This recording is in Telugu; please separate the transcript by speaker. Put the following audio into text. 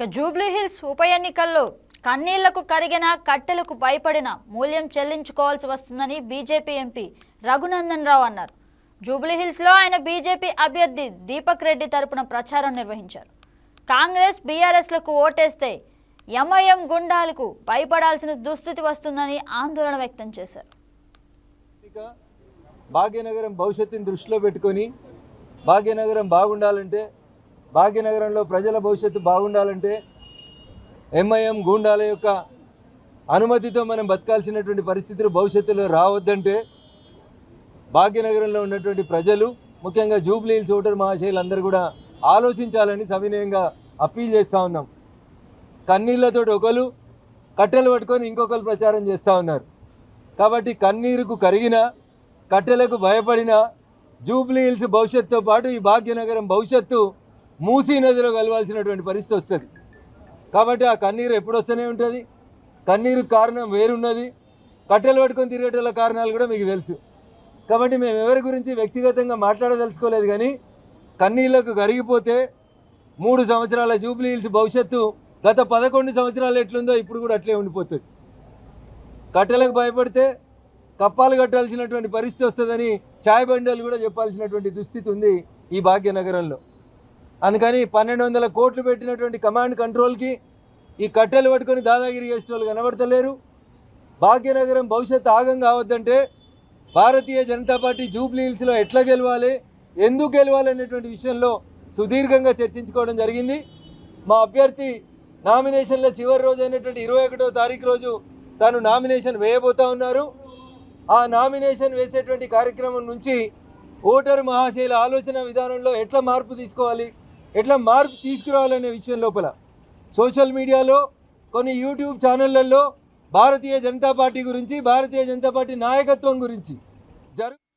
Speaker 1: ఇక జూబ్లీహిల్స్ ఉప ఎన్నికల్లో కన్నీళ్ళకు కరిగిన కట్టెలకు భయపడిన మూల్యం చెల్లించుకోవాల్సి వస్తుందని బీజేపీ ఎంపీ రఘునందన్ రావు అన్నారు. జూబ్లీహిల్స్లో ఆయన బీజేపీ అభ్యర్థి దీపక్ రెడ్డి తరపున ప్రచారం నిర్వహించారు. కాంగ్రెస్ బీఆర్ఎస్లకు ఓటేస్తే ఎంఐఎం గుండాలకు భయపడాల్సిన దుస్థితి వస్తుందని ఆందోళన వ్యక్తం చేశారు.
Speaker 2: ఇక భాగ్యనగరం భవిష్యత్తుని దృష్టిలో పెట్టుకొని భాగ్యనగరం బాగుండాలంటే భాగ్యనగరంలో ప్రజల భవిష్యత్తు బాగుండాలంటే ఎంఐఎం గూండాల యొక్క అనుమతితో మనం బతకాల్సినటువంటి పరిస్థితులు భవిష్యత్తులో రావద్దంటే భాగ్యనగరంలో ఉన్నటువంటి ప్రజలు ముఖ్యంగా జూబ్లీ హిల్స్ ఓటర్ మహాశయులందరూ కూడా ఆలోచించాలని సవినయంగా అప్పీల్ చేస్తూ ఉన్నాం. కన్నీళ్ళతో ఒకరు కట్టెలు పట్టుకొని ఇంకొకరు ప్రచారం చేస్తూ ఉన్నారు. కాబట్టి కన్నీరుకు కరిగిన కట్టెలకు భయపడిన జూబ్లీ హిల్స్ భవిష్యత్తుతో పాటు ఈ భాగ్యనగరం భవిష్యత్తు మూసీ నదిలో కలవాల్సినటువంటి పరిస్థితి వస్తుంది. కాబట్టి ఆ కన్నీరు ఎప్పుడు వస్తూనే ఉంటుంది. కన్నీరు కారణం వేరున్నది. కట్టెలు పట్టుకొని తిరిగేటోళ్ళ కారణాలు కూడా మీకు తెలుసు. కాబట్టి మేము ఎవరి గురించి వ్యక్తిగతంగా మాట్లాడదలుచుకోలేదు కానీ కన్నీళ్ళకు కరిగిపోతే మూడు సంవత్సరాల జూబ్లీ హిల్స్ భవిష్యత్తు గత పదకొండు సంవత్సరాలు ఎట్లుందో ఇప్పుడు కూడా అట్లే ఉండిపోతుంది. కట్టెలకు భయపడితే కప్పాలు కట్టాల్సినటువంటి పరిస్థితి వస్తుందని ఛాయ్ బండలు కూడా చెప్పాల్సినటువంటి దుస్థితి ఉంది ఈ భాగ్యనగరంలో. అందుకని పన్నెండు వందల కోట్లు పెట్టినటువంటి కమాండ్ కంట్రోల్కి ఈ కట్టెలు పట్టుకొని దాదాగిరి చేసిన వాళ్ళు కనబడతలేరు. భాగ్యనగరం భవిష్యత్తు ఆగం కావద్దంటే భారతీయ జనతా పార్టీ జూబ్లీ హిల్స్లో ఎట్లా గెలవాలి ఎందుకు గెలవాలి అనేటువంటి విషయంలో సుదీర్ఘంగా చర్చించుకోవడం జరిగింది. మా అభ్యర్థి నామినేషన్ల చివరి రోజు అయినటువంటి ఇరవై ఒకటో తారీఖు రోజు తాను నామినేషన్ వేయబోతా ఉన్నారు. ఆ నామినేషన్ వేసేటువంటి కార్యక్రమం నుంచి ఓటరు మహాశైల ఆలోచన విధానంలో ఎట్లా మార్పు తీసుకోవాలి ఎట్లా మార్పు తీసుకురావాలనే విషయం లోపల. సోషల్ మీడియాలో కొన్ని యూట్యూబ్ ఛానళ్ళలో భారతీయ జనతా పార్టీ గురించి భారతీయ జనతా పార్టీ నాయకత్వం గురించి జరుగు